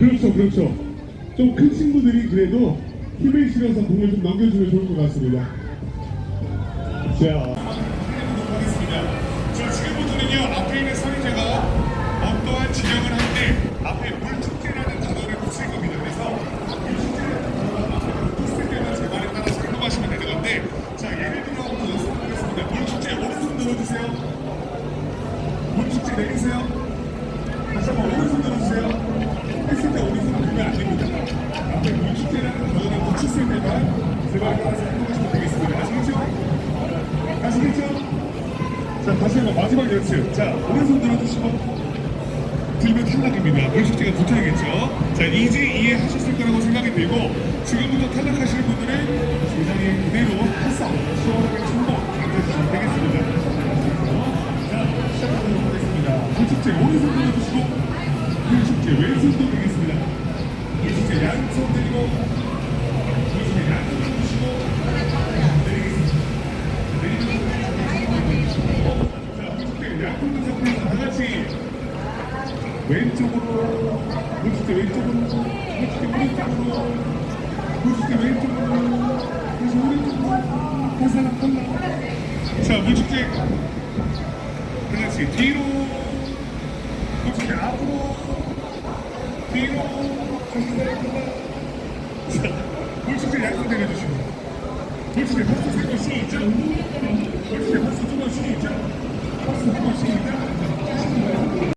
그렇죠, 그렇죠. 좀 큰 친구들이 그래도 힘을 실어서 공을 좀 넘겨주면 좋을 것 같습니다. 자. 자, 지금부터는요, 앞에 있는 선임자가 어떠한 지령을 할 때 앞에 물축제라는 단어를 붙일 겁니다. 그래서 물축제라는 단어가 붙을 때는 제 말에 따라서 행동하시면 되는 건데, 자, 예를 들어 한번 연습하겠습니다. 물축제 오른손 들어주세요. 물축제 내리세요. 다시 한번 오른손 들어주세요. 했을 때 오른손 들면 안 됩니다. 앞에 물축제라는 단어를 붙였을 때만 제 말에 따라서 행동하시면 되겠습니다. 아시겠죠? 아시겠죠? 자, 다시 한번 마지막 연습. 자, 오른손 들어주시고 들면 탈락입니다. 물식제가 붙어야겠죠. 자, 이제 이해하셨을 거라고 생각이 들고 지금부터 탈락하실 분들은 세상에 그대로 해서 시원하게 충분 앉아주시면 되겠습니다. 자, 시작하도록 하겠습니다. 물식제 오른손 들어주시고 물식제 왼손도 되겠습니다. 자, 물식제 양손 상태에서 다 같이 왼쪽으로 물집대 왼쪽으로 물집대 오른쪽으로 물집대 왼쪽으로 다시 오른쪽으로 다시 하나 탈락 자 물집대 그렇지 뒤로 물집대 앞으로 뒤로 다시 하나 자 물집대 양손 내려주시고. 물집대 박수 세번 시작. 두번 시작 박수 두번 시작 Thank you.